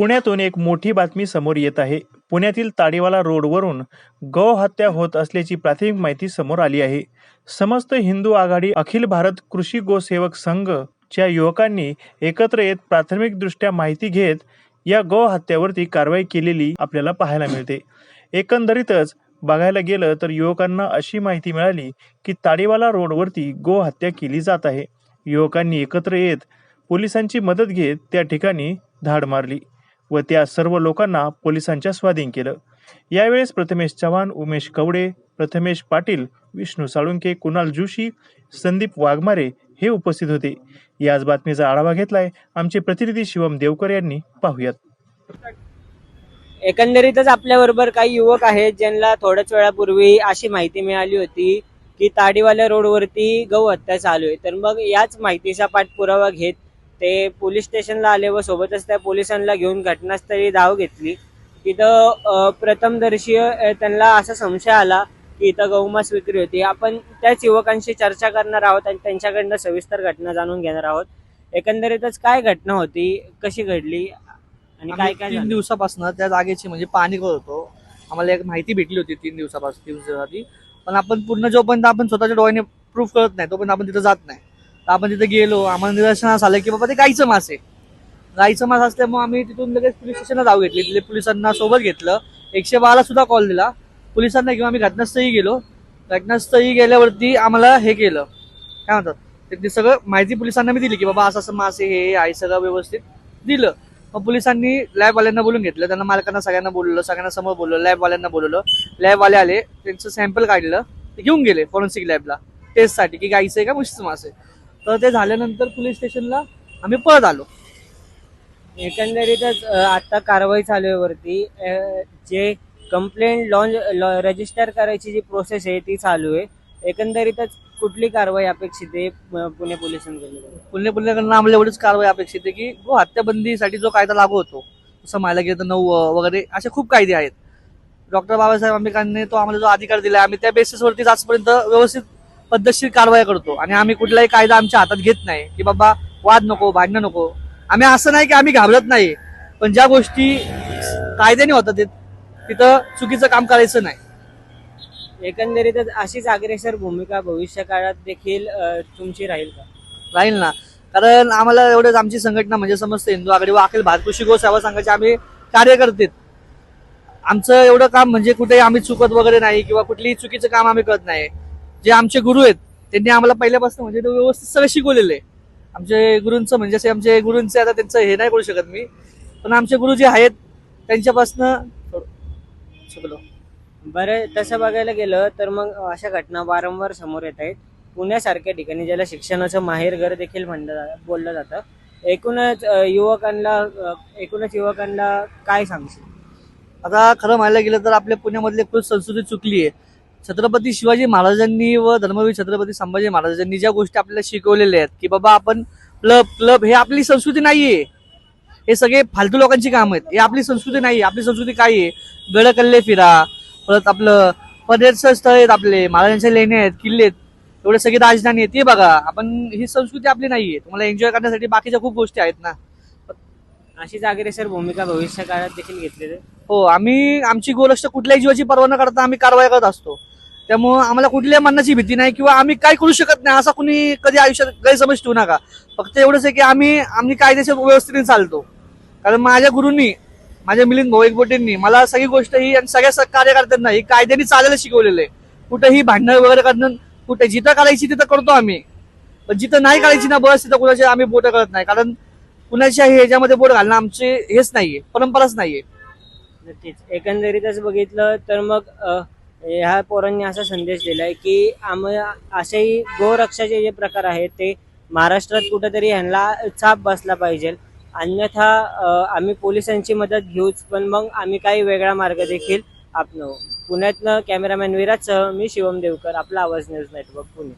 पुण्यातून एक मोठी बातमी समोर येत आहे. पुण्यातील ताडीवाला रोडवरून गौ हत्या होत असल्याची प्राथमिक माहिती समोर आली आहे. समस्त हिंदू आघाडी अखिल भारत कृषी गोसेवक संघ च्या युवकांनी एकत्र येत प्राथमिकदृष्ट्या माहिती घेत या गौ हत्यावरती कारवाई केलेली आपल्याला पाहायला मिळते. एकंदरीतच बघायला गेलं तर युवकांना अशी माहिती मिळाली की ताडीवाला रोडवरती गो हत्या केली जात आहे. युवकांनी एकत्र येत पोलिसांची मदत घेत त्या ठिकाणी धाड मारली. व त्या सर्व लोकांना पोलिसांच्या स्वाधीन केलं. यावेळेस प्रथमेश चव्हाण उमेश कवडे प्रथमेश पाटील विष्णू साळुंके कुणाल जोशी संदीप वाघमारे हे उपस्थित होते. याच बातमीचा आढावा घेतलाय आमचे प्रतिनिधी शिवम देवकर यांनी. पाहूयात. एकंदरीतच आपल्याबरोबर काही युवक आहेत ज्यांना थोड्याच वेळापूर्वी अशी माहिती मिळाली होती की ताडीवाल्या रोडवरती गौ हत्या चालू आहे. तर मग याच माहितीचा पाठपुरावा घेत ते पोलीस स्टेशनला आले व सोबतच त्या पोलिसांना घेऊन घटनास्थळी धाव घेतली. तिथं अं, प्रथमदर्शी अं, त्यांना असा संशय आला की इथं गौमास विक्री होती. आपण त्याच युवकांशी चर्चा करणार आहोत आणि त्यांच्याकडनं सविस्तर घटना जाणून घेणार आहोत. एकंदरीतच काय घटना होती? कशी घडली? आणि काय काय तीन? दिवसापासून त्या जागेची म्हणजे पाहणी करत होतो. आम्हाला एक माहिती भेटली होती तीन दिवसापासून तीन दिवसाआधी. पण आपण पूर्ण जोपर्यंत आपण स्वतःच्या डोळ्याने प्रूफ करत नाही तोपर्यंत आपण तिथं जात नाही. तर आपण तिथे गेलो आम्हाला निदर्शनास आलं की बाबा ते गाईचं मास आहे. गाईचं मास असल्यामुळे आम्ही तिथून लगेच पोलीस स्टेशनला जाऊ घेतली. तिथे पोलिसांना सोबत घेतलं. एकशे बारा सुद्धा कॉल दिला. पोलिसांना घेऊन आम्ही घटनास्थळी गेलो. घटनास्थळी गेल्यावरती आम्हाला हे केलं. काय म्हणतात? ते- सगळं माहिती पोलिसांना मी दिली की बाबा असं असं मास आहे हे आहे सगळं व्यवस्थित दिलं. मग पोलिसांनी लॅबवाल्यांना बोलून घेतलं. त्यांना मालकांना सगळ्यांना बोलवलं सगळ्यांना समोर बोलवलं लॅबवाल्यांना बोलवलं. लॅबवाले आले त्यांचं सॅम्पल काढलं. ते घेऊन गेले फॉरेन्सिक लॅबला टेस्टसाठी की गाईचं आहे का मुशीचं मास आहे? तर ते झाल्यानंतर पोलीस स्टेशनला आम्ही परत आलो. एकंदरीतच अ, आता कारवाई चालू आहे वरती. अ, जे कंप्लेंट लॉन्च रजिस्टर करायची जी प्रोसेस आहे ती चालू आहे. एकंदरीतच कुठली कारवाई अपेक्षित आहे अ, पुणे पोलिसांकडून पुणे पुण्याकडनं आम्हाला एवढीच कारवाई अपेक्षित आहे की गो हत्याबंदीसाठी जो कायदा लागू होतो जसं मायला गेलं तर नऊ वगैरे असे खूप कायदे आहेत. डॉक्टर बाबासाहेब आंबेडकरांनी तो आम्हाला जो अधिकार दिला आम्ही त्या बेसिसवरतीच आजपर्यंत व्यवस्थित पद्धतशीर कारवाई करतो. आणि आम्ही कुठलाही कायदा आमच्या हातात घेत नाही की बाबा वाद नको भांडणं नको. आम्ही असं नाही की आम्ही घाबरत नाही पण ज्या गोष्टी कायद्याने होतात ते- तिथं चुकीचं काम करायचं नाही. एकंदरीतच अशीच अग्रेसर भूमिका भविष्य काळात देखील तुमची राहील का? राहील ना. कारण आम्हाला एवढंच आमची संघटना म्हणजे समजते हिंदू आघाडी व अखिल भारत कृषी गो सेवा संघाचे आम्ही कार्यकर्ते आहेत. आमचं एवढं काम म्हणजे कुठेही आम्ही चुकत वगैरे नाही किंवा कुठलीही चुकीचं काम आम्ही करत नाही. जे आमचे गुरु आहेत त्यांनी आम्हाला पहिल्यापासून म्हणजे ते व्यवस्थित सगळं शिकवलेलं आहे. आमचे गुरूंचं म्हणजे असे आमचे गुरूंचे आता त्यांचं हे नाही करू शकत मी पण आमचे गुरु जे आहेत त्यांच्यापासनं शिकलो बरं तसं बघायला गेलं तर मग अशा घटना वारंवार समोर येत आहेत. पुण्यासारख्या ठिकाणी ज्याला शिक्षणाचं माहेरघर देखील म्हणलं जा- बोललं जातं. एकूणच युवकांना एकूणच युवकांना काय सांगशील? आता खरं म्हणायला गेलं तर आपल्या पुण्यामधली खूप संस्कृती चुकली आहे. छत्रपती शिवाजी महाराजांनी व धर्मवीर छत्रपती संभाजी महाराजांनी ज्या गोष्टी आपल्याला शिकवलेल्या आहेत की बाबा आपण क्लब क्लब हे आपली संस्कृती नाहीये. हे सगळे फालतू लोकांची काम आहेत. हे आपली संस्कृती नाही आपली संस्कृती काय आहे? गड कल्ले फिरा. परत आपलं पर्यटन स्थळ आहेत आपले. महाराजांच्या लेणे आहेत किल्ले आहेत. एवढे सगळे राजधानी आहेत. ते बघा आपण ही संस्कृती आपली नाहीये. तुम्हाला एन्जॉय करण्यासाठी बाकीच्या खूप गोष्टी आहेत ना. अशीच अग्रेसर भूमिका भविष्य काळात देखील घेतली जाईल. हो आम्ही आमची गोलक्ष कुठल्याही जीवाची पर्वा न करता आम्ही कारवाई करत असतो. त्यामुळं आम्हाला कुठल्याही मनाची भीती नाही किंवा आम्ही काय करू शकत नाही असा कुणी कधी आयुष्यात गैरसमज ठेवू नका. फक्त एवढंच आहे की आम्ही आम्ही कायदेशीर व्यवस्थेने चालतो. कारण माझ्या गुरूंनी माझ्या मिलिंद भाऊ एकबोटेंनी मला सगळी गोष्ट ही आणि सगळ्या कार्यकर्त्यांना ही कायद्याने चालायला शिकवलेलं आहे. कुठेही भांडणं वगैरे करणं कुठे जिथं काढायची तिथं करतो आम्ही. पण जिथं नाही काढायची ना बस तिथं कुणाची आम्ही बोट करत नाही. कारण कुणाच्या ह्याच्यामध्ये बोट घालणं आमचे हेच नाहीये परंपराच नाहीये. नक्कीच. एकंदरीतच बघितलं तर मग ह्या पोरांनी असा संदेश दिलाय की आम्हाला असेही गोरक्षाचे जे प्रकार आहेत ते महाराष्ट्रात कुठेतरी ह्यांना चाप बसला पाहिजे. अन्यथा आम्ही पोलिसांची मदत घेऊच पण मग आम्ही काही वेगळा मार्ग देखील आपणवू पुण्यातनं कॅमेरामॅन विराजसह मी शिवम देवकर आपला आवाज न्यूज नेटवर्क पुणे.